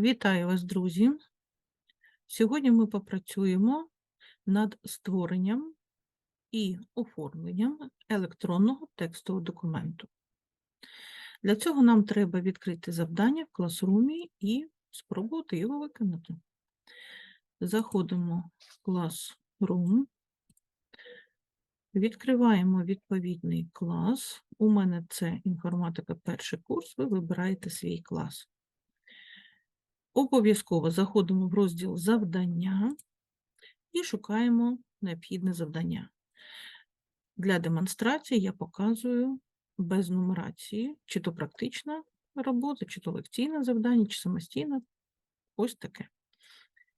Вітаю вас, друзі! Сьогодні ми попрацюємо над створенням і оформленням електронного текстового документу. Для цього нам треба відкрити завдання в класрумі і спробувати його виконати. Заходимо в Classroom, відкриваємо відповідний клас. У мене це інформатика перший курс, ви вибираєте свій клас. Обов'язково заходимо в розділ завдання і шукаємо необхідне завдання. Для демонстрації я показую без нумерації, чи то практична робота, чи то лекційне завдання, чи самостійне. Ось таке.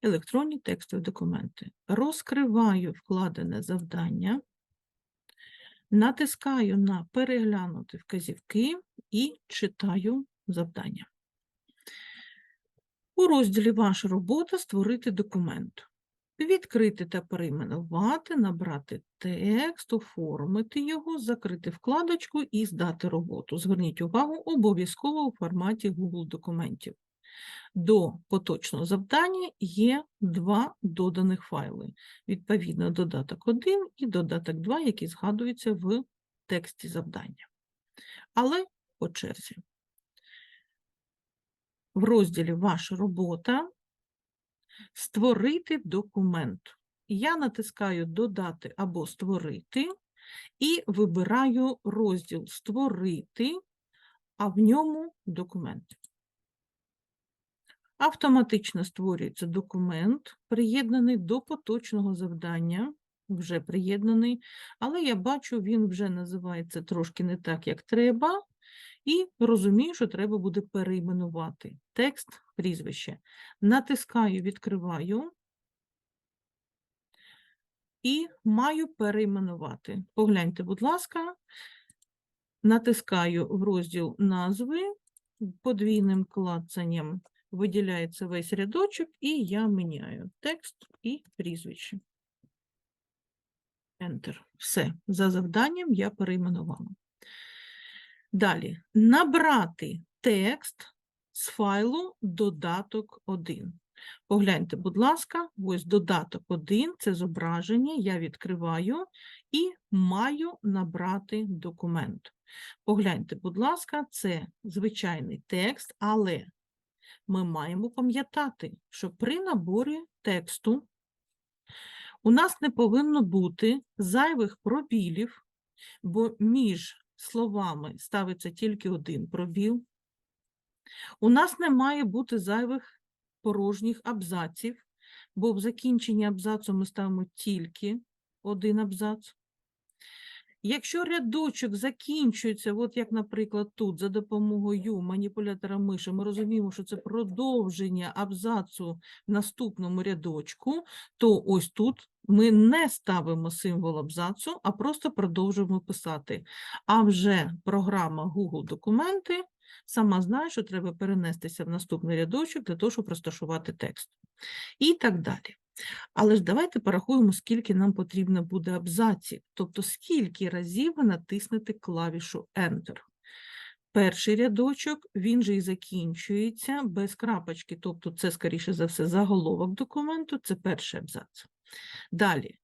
Електронні текстові документи. Розкриваю вкладене завдання, натискаю на переглянути вказівки і читаю завдання. У розділі Ваша робота створити документ. Відкрити та перейменувати, набрати текст, оформити його, закрити вкладочку і здати роботу. Зверніть увагу, обов'язково у форматі Google документів. До поточного завдання є два доданих файли. Відповідно, додаток 1 і додаток 2, які згадуються в тексті завдання. Але по черзі. В розділі Ваша робота створити документ. Я натискаю Додати або Створити і вибираю розділ Створити, а в ньому документ. Автоматично створюється документ, приєднаний до поточного завдання, вже приєднаний, але я бачу, він вже називається трошки не так, як треба, і розумію, що треба буде перейменувати текст, прізвище. Натискаю, відкриваю і маю перейменувати. Погляньте, будь ласка, натискаю в розділ назви, подвійним клацанням виділяється весь рядочок, і я міняю текст і прізвище. Enter. Все, за завданням я перейменувала. Далі, набрати текст з файлу додаток 1. Погляньте, будь ласка, ось додаток 1 це зображення, я відкриваю і маю набрати документ. Погляньте, будь ласка, це звичайний текст, але ми маємо пам'ятати, що при наборі тексту у нас не повинно бути зайвих пробілів, бо між словами ставиться тільки один пробіл. У нас не має бути зайвих порожніх абзаців, бо в закінченні абзацу ми ставимо тільки один абзац. Якщо рядочок закінчується, от як, наприклад, тут, за допомогою маніпулятора миші, ми розуміємо, що це продовження абзацу в наступному рядочку, то ось тут ми не ставимо символ абзацу, а просто продовжуємо писати. А вже програма Google Документи сама знає, що треба перенестися в наступний рядочок для того, щоб розташувати текст. І так далі. Але ж давайте порахуємо, скільки нам потрібно буде абзаців, тобто скільки разів ви натиснете клавішу Enter. Перший рядочок, він же і закінчується без крапочки, тобто це, скоріше за все, заголовок документу, це перший абзац. Далі.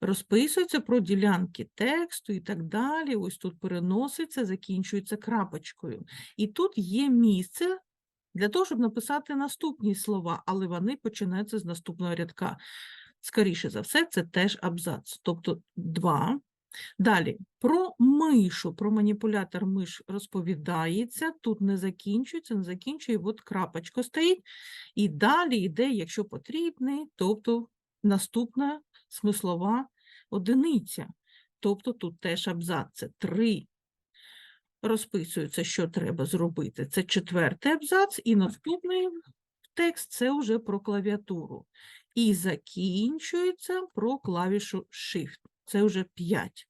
Розписується про ділянки тексту і так далі. Ось тут переноситься, закінчується крапочкою. І тут є місце для того, щоб написати наступні слова, але вони починаються з наступного рядка. Скоріше за все, це теж абзац, тобто два. Далі, про мишу, про маніпулятор миш розповідається, тут не закінчується, не закінчує, от крапочка стоїть, і далі йде, якщо потрібний, тобто наступна смислова одиниця. Тобто тут теж абзац, це три розписується, що треба зробити. Це четвертий абзац, і наступний текст це вже про клавіатуру. І закінчується про клавішу Shift. Це вже 5.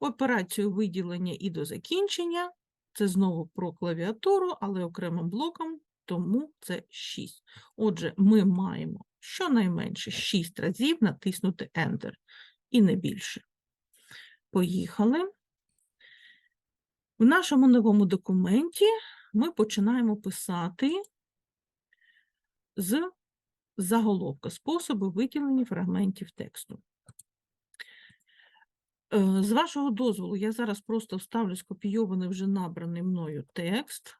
Операцію виділення і до закінчення це знову про клавіатуру, але окремим блоком, тому це 6. Отже, ми маємо щонайменше 6 разів натиснути Enter, і не більше. Поїхали. В нашому новому документі ми починаємо писати з заголовка способи виділення фрагментів тексту. Е, З вашого дозволу, я зараз просто вставлю скопійований вже набраний мною текст.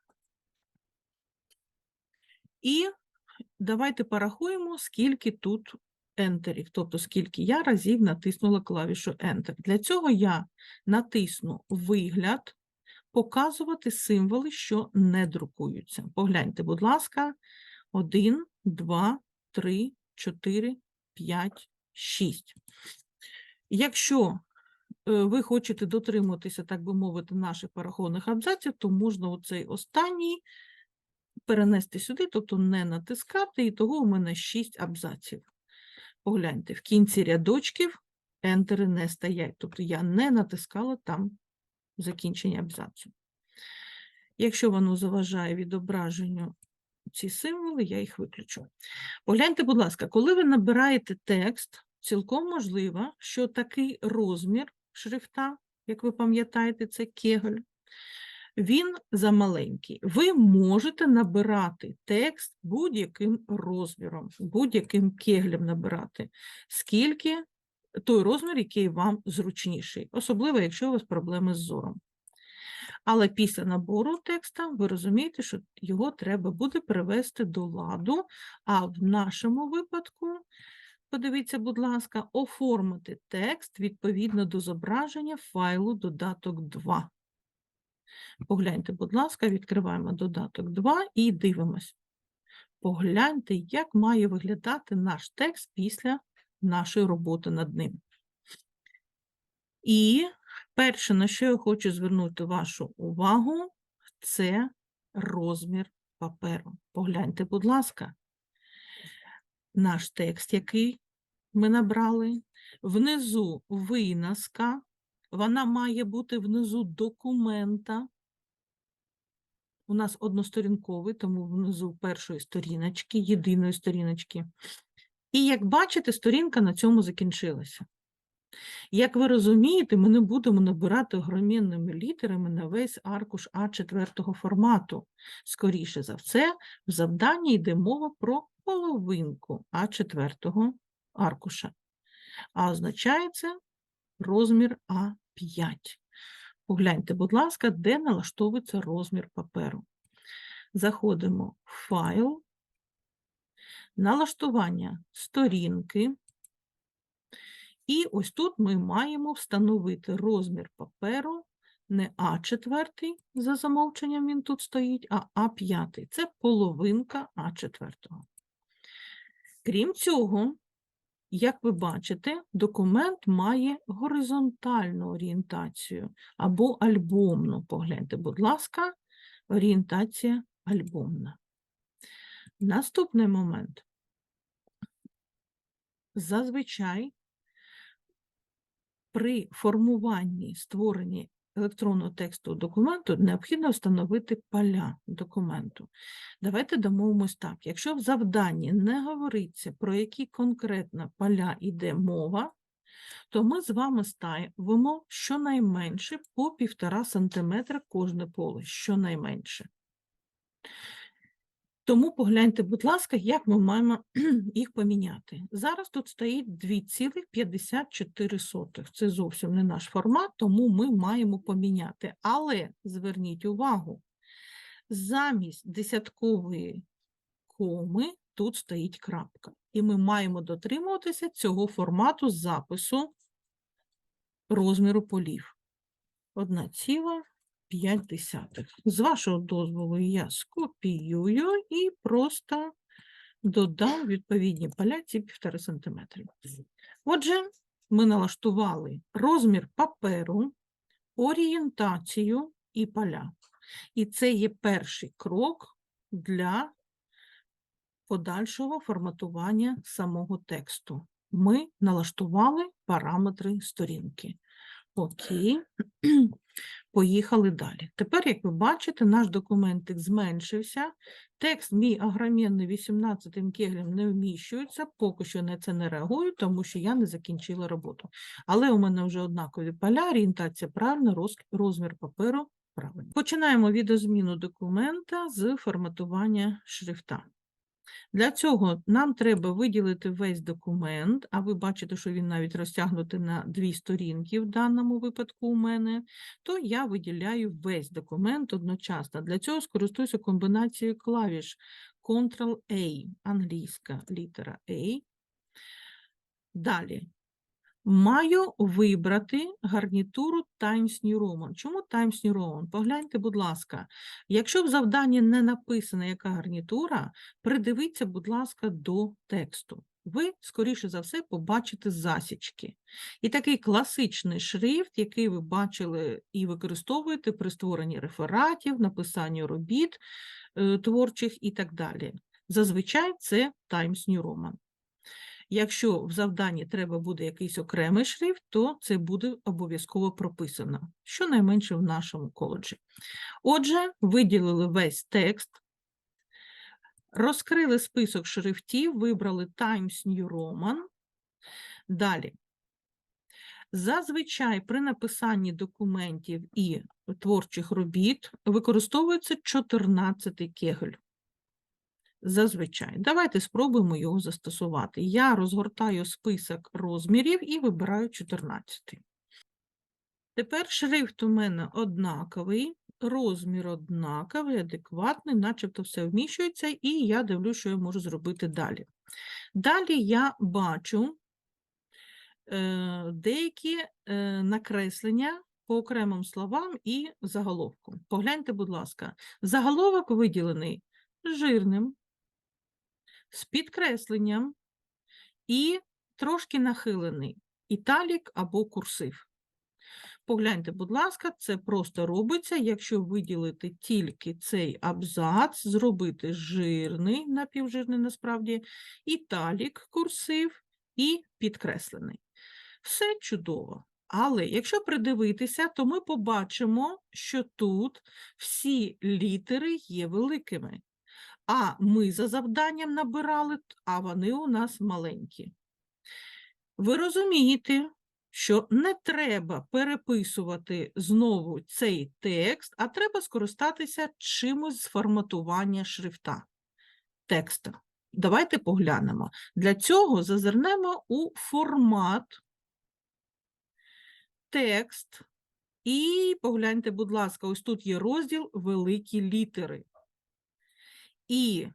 І давайте порахуємо, скільки тут ентерів, тобто скільки я разів натиснула клавішу Enter. Для цього я натисну вигляд, показувати символи, що не друкуються. Погляньте, будь ласка, 1, 2, 3, 4, 5, 6. Якщо е, ви хочете дотримуватися, так би мовити, наших порахованих абзаців, то можна оцей останній перенести сюди, тобто не натискати, і того у мене 6 абзаців. Погляньте, в кінці рядочків ентери не стоять, тобто я не натискала там закінчення абзацу. Якщо воно заважає відображенню ці символи, я їх виключу. Погляньте, будь ласка, коли ви набираєте текст, цілком можливо, що такий розмір шрифта, як ви пам'ятаєте, це кегель, він замаленький. Ви можете набирати текст будь-яким розміром, будь-яким кеглем набирати, скільки той розмір, який вам зручніший, особливо, якщо у вас проблеми з зором. Але після набору текста ви розумієте, що його треба буде привести до ладу, а в нашому випадку, подивіться, будь ласка, оформити текст відповідно до зображення файлу додаток 2. Погляньте, будь ласка, відкриваємо додаток 2 і дивимось. Погляньте, як має виглядати наш текст після нашої роботи над ним. І перше, на що я хочу звернути вашу увагу, це розмір паперу. Погляньте, будь ласка, наш текст, який ми набрали, внизу виноска, вона має бути внизу документа. У нас односторінковий, тому внизу першої сторіночки, єдиної сторіночки. І як бачите, сторінка на цьому закінчилася. Як ви розумієте, ми не будемо набирати огромними літерами на весь аркуш А4 формату. Скоріше за все, в завданні йде мова про половинку А4 аркуша. А означає це розмір А5. Погляньте, будь ласка, де налаштовується розмір паперу. Заходимо в файл, налаштування сторінки. І ось тут ми маємо встановити розмір паперу не А4, за замовченням він тут стоїть, а А5. Це половинка А4. Крім цього, як ви бачите, документ має горизонтальну орієнтацію або альбомну. Погляньте, будь ласка, орієнтація альбомна. Наступний момент. Зазвичай при формуванні створенні електронного тексту документу необхідно встановити поля документу. Давайте домовимось так. Якщо в завданні не говориться, про які конкретно поля йде мова, то ми з вами ставимо щонайменше по 1,5 см кожне поле, щонайменше. Тому погляньте, будь ласка, як ми маємо їх поміняти. Зараз тут стоїть 2,54. Це зовсім не наш формат, тому ми маємо поміняти. Але зверніть увагу, замість десяткової коми тут стоїть крапка. І ми маємо дотримуватися цього формату запису розміру полів. 1,5. З вашого дозволу я скопіюю і просто додам відповідні поля ці 1,5 см. Отже, ми налаштували розмір паперу, орієнтацію і поля. І це є перший крок для подальшого форматування самого тексту. Ми налаштували параметри сторінки. Окей. Поїхали далі. Тепер, як ви бачите, наш документик зменшився. Текст мій агромінний 18 кеглем не вміщується, поки що на це не реагую, тому що я не закінчила роботу. Але у мене вже однакові поля, орієнтація правильна, розмір паперу правильний. Починаємо відозміну документа з форматування шрифта. Для цього нам треба виділити весь документ, а ви бачите, що він навіть розтягнутий на дві сторінки в даному випадку у мене, то я виділяю весь документ одночасно. Для цього скористуюся комбінацією клавіш Ctrl-A, англійська літера A. Далі. Маю вибрати гарнітуру Times New Roman. Чому Times New Roman? Погляньте, будь ласка, якщо в завданні не написана яка гарнітура, придивіться, будь ласка, до тексту. Ви, скоріше за все, побачите засічки. І такий класичний шрифт, який ви бачили і використовуєте при створенні рефератів, написанні робіт е, творчих і так далі. Зазвичай це Times New Roman. Якщо в завданні треба буде якийсь окремий шрифт, то це буде обов'язково прописано, щонайменше в нашому коледжі. Отже, виділили весь текст, розкрили список шрифтів, вибрали Times New Roman. Далі. Зазвичай при написанні документів і творчих робіт використовується 14 кегель. Зазвичай. Давайте спробуємо його застосувати. Я розгортаю список розмірів і вибираю 14. Тепер шрифт у мене однаковий, розмір однаковий, адекватний, начебто все вміщується, і я дивлюся, що я можу зробити далі. Далі я бачу е, деякі е, накреслення по окремим словам і заголовку. Погляньте, будь ласка, заголовок виділений жирним, з підкресленням і трошки нахилений італік або курсив. Погляньте, будь ласка, це просто робиться, якщо виділити тільки цей абзац, зробити жирний, напівжирний насправді, італік, курсив і підкреслений. Все чудово. Але якщо придивитися, то ми побачимо, що тут всі літери є великими. А ми за завданням набирали, а вони у нас маленькі. Ви розумієте, що не треба переписувати знову цей текст, а треба скористатися чимось з форматування шрифта текста. Давайте поглянемо. Для цього зазирнемо у формат текст. І погляньте, будь ласка, ось тут є розділ великі літери. І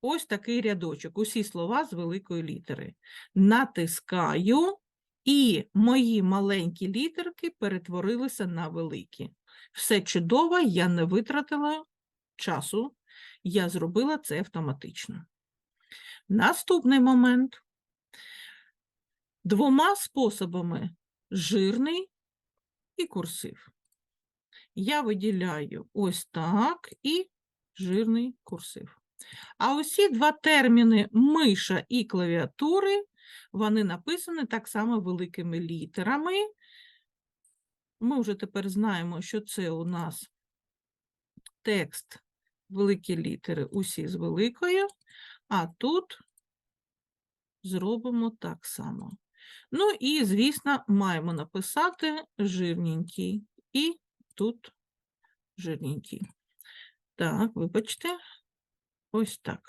ось такий рядочок, усі слова з великої літери. Натискаю, і мої маленькі літерки перетворилися на великі. Все чудово, я не витратила часу, я зробила це автоматично. Наступний момент. Двома способами жирний і курсив. Я виділяю ось так і жирний курсив. А усі два терміни миша і клавіатури, вони написані так само великими літерами. Ми вже тепер знаємо, що це у нас текст, великі літери, усі з великою, а тут зробимо так само. Ну і, звісно, маємо написати жирненький. І тут жирненький. Так, вибачте, ось так.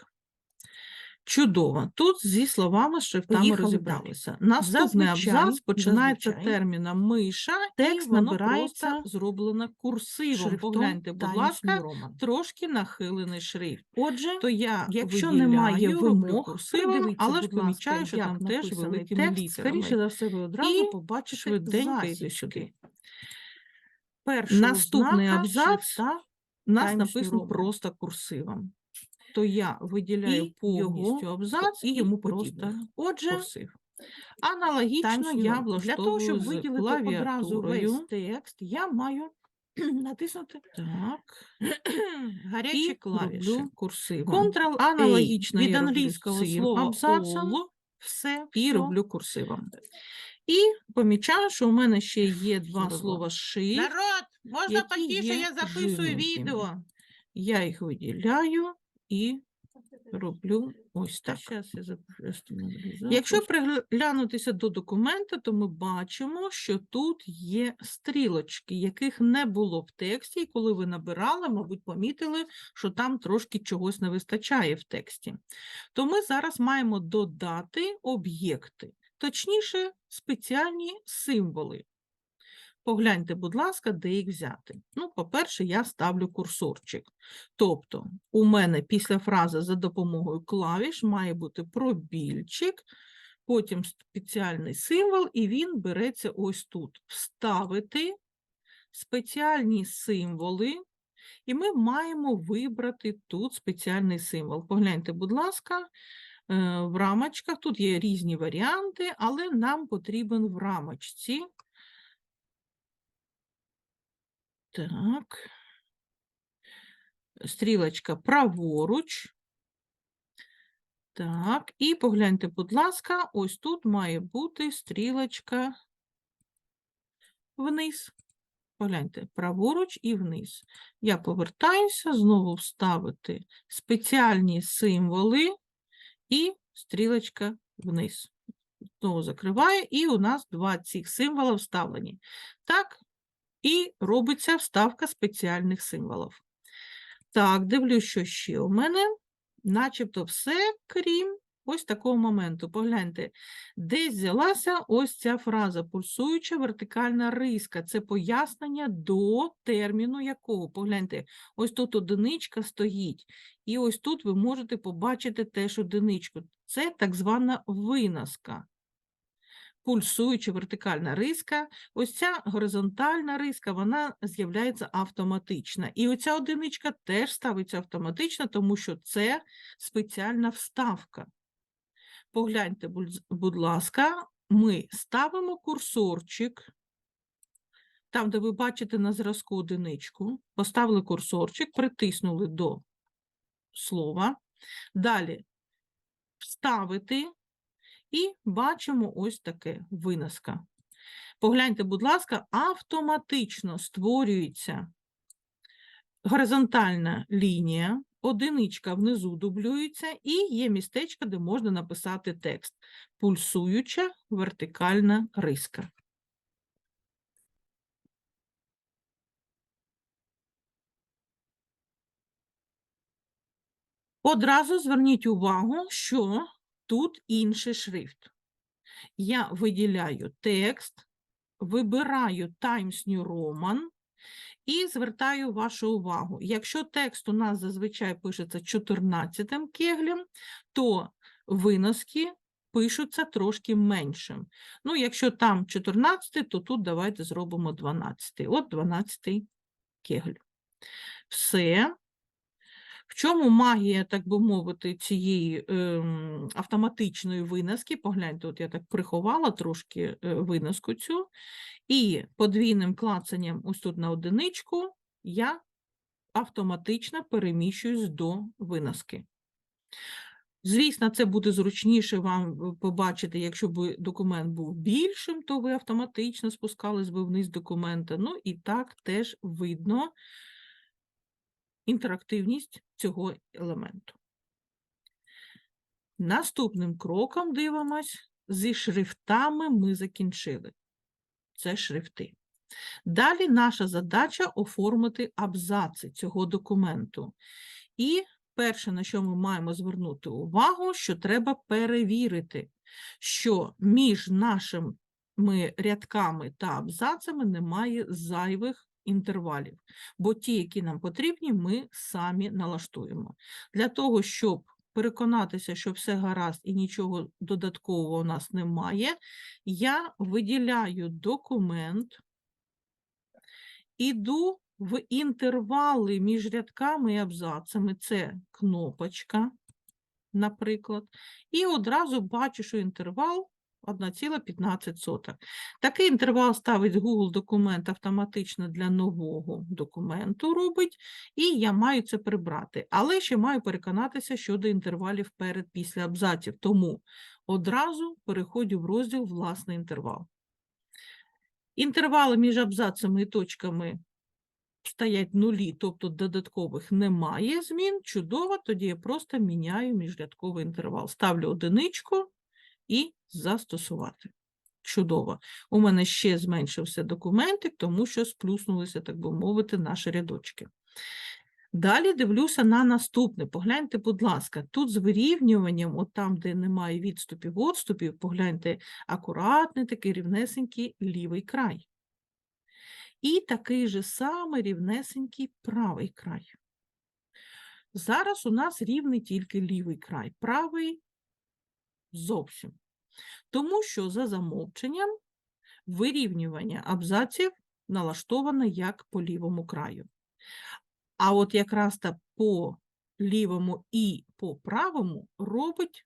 Чудово. Тут зі словами, з шрифтами Поїхали далі. розібралися. Наступний Зазвичай- абзац починається зазвичай терміном миша, текст воно набирається просто зроблено курсивом. шрифтом Погляньте, будь Times ласка, New Roman. трошки нахилений шрифт. Отже, То я якщо виділяю, немає роблю вимог, курсивом, придивіться, але ж будь ласка, помічаю, що як там теж написаний великими текст, літерами. скоріше за все, ви одразу І побачите швиденько засічки. сюди. Першого Наступний знака абзац шрифта У нас написано Roman. просто курсивом. То я виділяю І повністю його- абзац і йому просто. Отже, курсив. Аналогічно я влаштовую Для того, щоб виділити одразу весь текст, я маю натиснути Так. гарячі І клавіші. курсивом. Ctrl-A Аналогічно від англійського слова абзацом все, і всьо. роблю курсивом. І помічаю, що у мене ще є два слова shift. Народ, можна які потише, є я записую жирненькими. відео. Я їх виділяю і роблю ось так. Щас я запрошую. Якщо приглянутися до документа, то ми бачимо, що тут є стрілочки, яких не було в тексті, і коли ви набирали, мабуть, помітили, що там трошки чогось не вистачає в тексті. То ми зараз маємо додати об'єкти, точніше, спеціальні символи. Погляньте, будь ласка, де їх взяти. Ну, по-перше, я ставлю курсорчик. Тобто, у мене після фрази за допомогою клавіш має бути пробільчик, потім спеціальний символ, і він береться ось тут. Вставити спеціальні символи, і ми маємо вибрати тут спеціальний символ. Погляньте, будь ласка, в рамочках тут є різні варіанти, але нам потрібен в рамочці. Так. Стрілочка праворуч. Так, і погляньте, будь ласка, ось тут має бути стрілочка вниз. Погляньте, праворуч і вниз. Я повертаюся, знову вставити спеціальні символи і стрілочка вниз. Знову закриваю, і у нас два цих символа вставлені. Так, і робиться вставка спеціальних символів. Так, дивлюсь, що ще у мене. Начебто все, крім ось такого моменту. Погляньте, десь взялася ось ця фраза пульсуюча вертикальна риска. Це пояснення до терміну якого. Погляньте, ось тут одиничка стоїть. І ось тут ви можете побачити теж одиничку. Це так звана виноска пульсуюча вертикальна риска, ось ця горизонтальна риска, вона з'являється автоматично. І оця одиничка теж ставиться автоматично, тому що це спеціальна вставка. Погляньте, будь- ласка, ми ставимо курсорчик. Там, де ви бачите на зразку одиничку, поставили курсорчик, притиснули до слова. Далі вставити і бачимо ось таке виноска. Погляньте, будь ласка, автоматично створюється горизонтальна лінія, одиничка внизу дублюється, і є містечко, де можна написати текст. Пульсуюча вертикальна риска. Одразу зверніть увагу, що тут інший шрифт. Я виділяю текст, вибираю Times New Roman і звертаю вашу увагу. Якщо текст у нас зазвичай пишеться 14 кеглем, то виноски пишуться трошки меншим. Ну, якщо там 14, то тут давайте зробимо 12. От 12 кегль. Все. В чому магія, так би мовити, цієї ем, автоматичної виноски? Погляньте, от я так приховала трошки е, виноску цю, і подвійним клацанням ось тут на одиничку я автоматично переміщуюсь до виноски. Звісно, це буде зручніше вам е, побачити, якщо б документ був більшим, то ви автоматично спускались би вниз документа. Ну і так теж видно інтерактивність цього елементу. Наступним кроком дивимось, зі шрифтами ми закінчили. Це шрифти. Далі наша задача оформити абзаци цього документу. І перше, на що ми маємо звернути увагу, що треба перевірити, що між нашими рядками та абзацами немає зайвих інтервалів, бо ті, які нам потрібні, ми самі налаштуємо. Для того, щоб переконатися, що все гаразд і нічого додаткового у нас немає, я виділяю документ, іду в інтервали між рядками і абзацами, це кнопочка, наприклад, і одразу бачу, що інтервал 1,15. Такий інтервал ставить Google документ автоматично для нового документу робить, і я маю це прибрати. Але ще маю переконатися щодо інтервалів перед-після абзаців, тому одразу переходжу в розділ «Власний інтервал». Інтервали між абзацами і точками стоять нулі, тобто додаткових немає змін, чудово, тоді я просто міняю міжрядковий інтервал. Ставлю одиничку і застосувати. Чудово. У мене ще зменшився документик, тому що сплюснулися, так би мовити, наші рядочки. Далі дивлюся на наступне. Погляньте, будь ласка, тут з вирівнюванням, от там, де немає відступів, отступів, погляньте, акуратний такий рівнесенький лівий край. І такий же самий рівнесенький правий край. Зараз у нас рівний тільки лівий край, правий зовсім. Тому що за замовченням вирівнювання абзаців налаштоване як по лівому краю. А от якраз та по лівому і по правому робить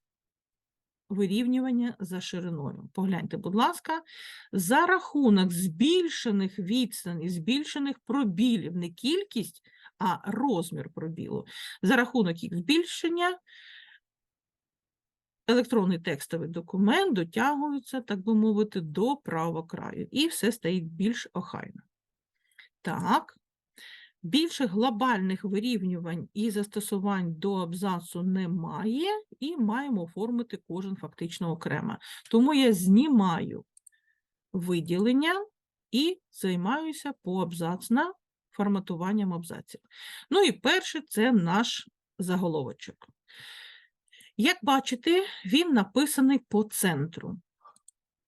вирівнювання за шириною. Погляньте, будь ласка, за рахунок збільшених відстаней, збільшених пробілів, не кількість, а розмір пробілу. За рахунок їх збільшення електронний текстовий документ дотягується, так би мовити, до правого краю, і все стає більш охайно. Так, більше глобальних вирівнювань і застосувань до абзацу немає, і маємо оформити кожен фактично окремо. Тому я знімаю виділення і займаюся поабзацно форматуванням абзаців. Ну і перше це наш заголовочок. Як бачите, він написаний по центру.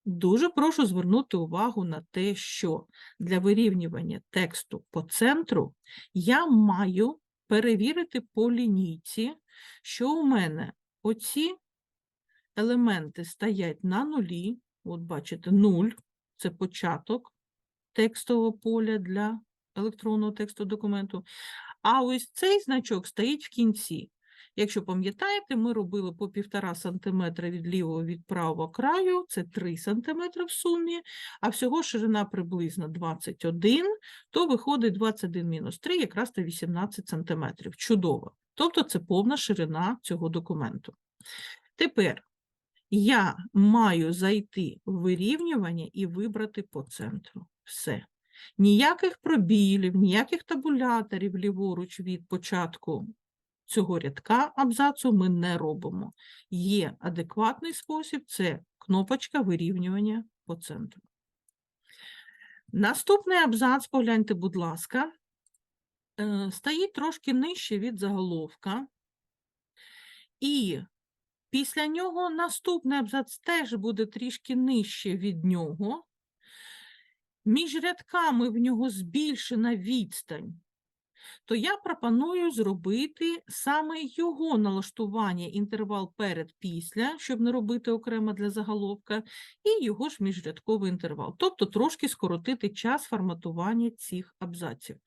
Дуже прошу звернути увагу на те, що для вирівнювання тексту по центру я маю перевірити по лінійці, що у мене оці елементи стоять на нулі. От бачите, 0 – це початок текстового поля для електронного тексту документу. А ось цей значок стоїть в кінці. Якщо пам'ятаєте, ми робили по 1,5 см від лівого від правого краю, це 3 см в сумі, а всього ширина приблизно 21, то виходить 21 мінус 3, якраз та 18 см. Чудово. Тобто це повна ширина цього документу. Тепер я маю зайти в вирівнювання і вибрати по центру. Все. Ніяких пробілів, ніяких табуляторів ліворуч від початку цього рядка абзацу ми не робимо. Є адекватний спосіб це кнопочка вирівнювання по центру. Наступний абзац, погляньте, будь ласка, е, стоїть трошки нижче від заголовка. І після нього наступний абзац теж буде трішки нижче від нього. Між рядками в нього збільшена відстань то я пропоную зробити саме його налаштування, інтервал перед-після, щоб не робити окремо для заголовка, і його ж міжрядковий інтервал, тобто трошки скоротити час форматування цих абзаців.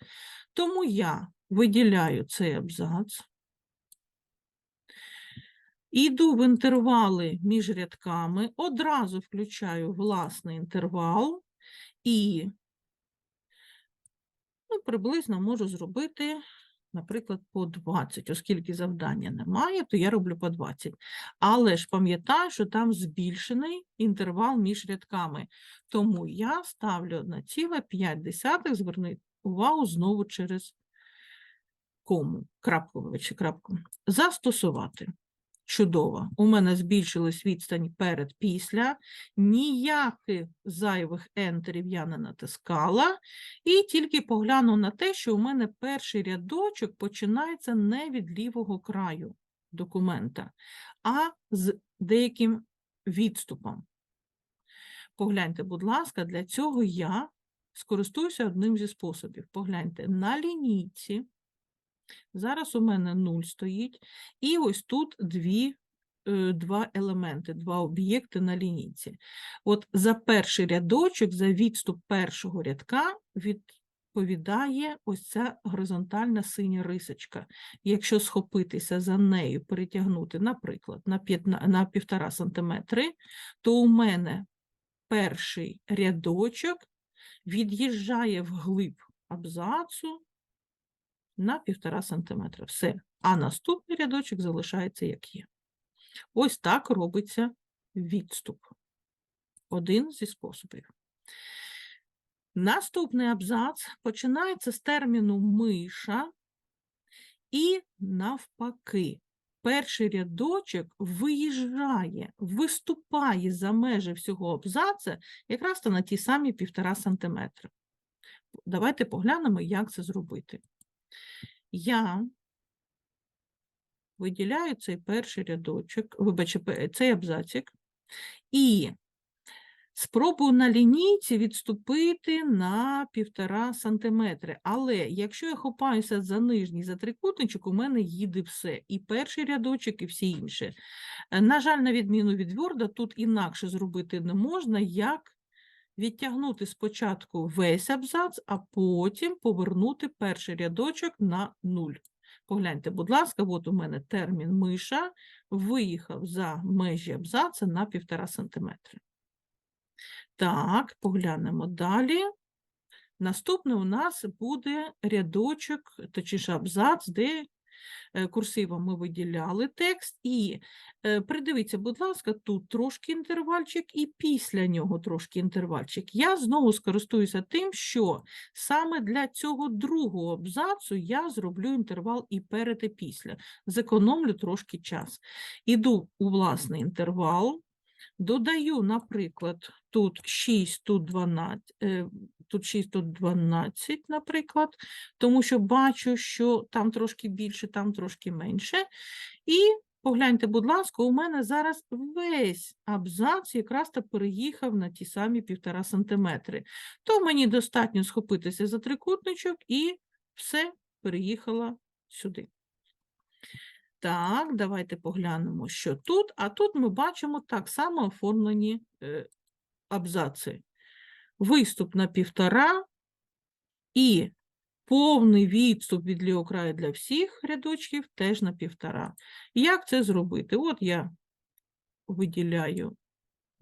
Тому я виділяю цей абзац, Іду в інтервали між рядками, одразу включаю власний інтервал і Ну, приблизно можу зробити, наприклад, по 20, оскільки завдання немає, то я роблю по 20. Але ж пам'ятаю, що там збільшений інтервал між рядками. Тому я ставлю 1,5, зверніть увагу знову через кому, крапку, вибачте, крапку. Застосувати. Чудово. У мене збільшилась відстань перед-після, ніяких зайвих ентерів я не натискала, і тільки погляну на те, що у мене перший рядочок починається не від лівого краю документа, а з деяким відступом. Погляньте, будь ласка, для цього я скористуюся одним зі способів. Погляньте, на лінійці. Зараз у мене 0 стоїть, і ось тут дві, е, два елементи, два об'єкти на лінійці. От за перший рядочок, за відступ першого рядка відповідає ось ця горизонтальна синя рисочка. Якщо схопитися за нею, перетягнути, наприклад, на 15 на 1,5 см, то у мене перший рядочок від'їжджає вглиб абзацу на 1,5 см. Все. А наступний рядочок залишається як є. Ось так робиться відступ. Один зі способів. Наступний абзац починається з терміну миша і навпаки. Перший рядочок виїжджає, виступає за межі всього абзаца якраз то на ті самі півтора сантиметри. Давайте поглянемо, як це зробити. Я виділяю цей перший рядочок, вибачте, цей абзацик, і спробую на лінійці відступити на півтора сантиметри. Але якщо я хопаюся за нижній, за трикутничок, у мене їде все. І перший рядочок, і всі інші. Е, На жаль, на відміну від Word, тут інакше зробити не можна, як відтягнути спочатку весь абзац, а потім повернути перший рядочок на нуль. Погляньте, будь ласка, от у мене термін миша виїхав за межі абзаца на півтора сантиметри. Так, поглянемо далі. Наступне у нас буде рядочок, точніше абзац, де курсивом ми виділяли текст. І е, придивіться, будь ласка, тут трошки інтервальчик і після нього трошки інтервальчик. Я знову скористуюся тим, що саме для цього другого абзацу я зроблю інтервал і перед, і після. Зекономлю трошки час. Іду у власний інтервал, додаю, наприклад, тут 6, тут 12, е, тут 6, тут 12, наприклад, тому що бачу, що там трошки більше, там трошки менше. І погляньте, будь ласка, у мене зараз весь абзац якраз та переїхав на ті самі півтора сантиметри. То мені достатньо схопитися за трикутничок і все переїхало сюди. Так, давайте поглянемо, що тут. А тут ми бачимо так само оформлені е, абзаци. Виступ на півтора і повний відступ від лівого краю для всіх рядочків теж на півтора. Як це зробити? От я виділяю,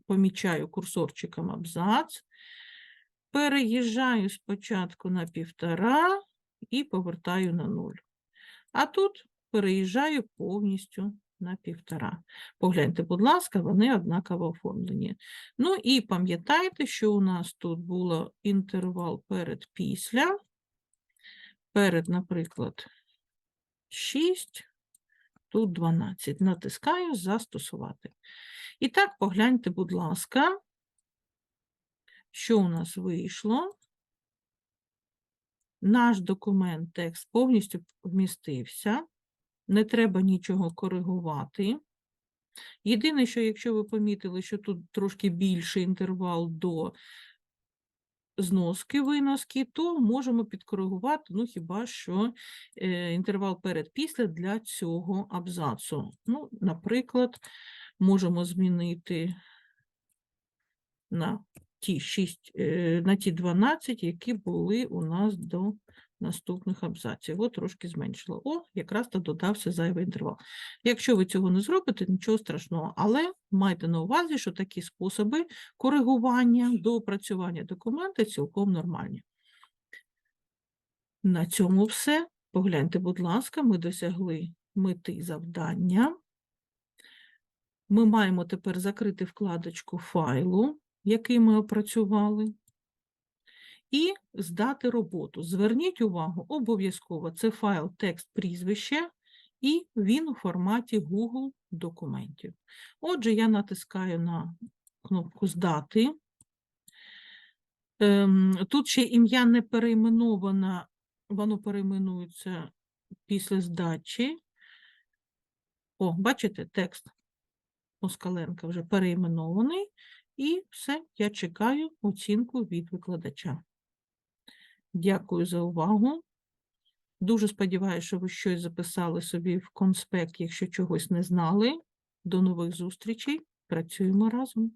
помічаю курсорчиком абзац, переїжджаю спочатку на півтора і повертаю на нуль. А тут переїжджаю повністю на півтора. Погляньте, будь ласка, вони однаково оформлені. Ну і пам'ятайте, що у нас тут було інтервал перед після. Перед, наприклад, 6, тут 12. Натискаю застосувати. І так, погляньте, будь ласка, що у нас вийшло. Наш документ, текст повністю вмістився. Не треба нічого коригувати. Єдине, що якщо ви помітили, що тут трошки більший інтервал до зноски, виноски, то можемо підкоригувати, ну хіба що е, інтервал перед-після для цього абзацу. Ну, наприклад, можемо змінити на ті 6, е, на ті 12, які були у нас до наступних абзаців. От трошки зменшила. О, якраз то додався зайвий інтервал. Якщо ви цього не зробите, нічого страшного, але майте на увазі, що такі способи коригування до опрацювання документа цілком нормальні. На цьому все. Погляньте, будь ласка, ми досягли мети завдання. Ми маємо тепер закрити вкладочку файлу, який ми опрацювали, і здати роботу. Зверніть увагу, обов'язково це файл текст прізвище, і він у форматі Google документів. Отже, я натискаю на кнопку Здати. Ем, Тут ще ім'я не перейменовано, воно перейменується після здачі. О, бачите, текст Москаленка вже перейменований. І все, я чекаю оцінку від викладача. Дякую за увагу. Дуже сподіваюся, що ви щось записали собі в конспект, якщо чогось не знали. До нових зустрічей. Працюємо разом.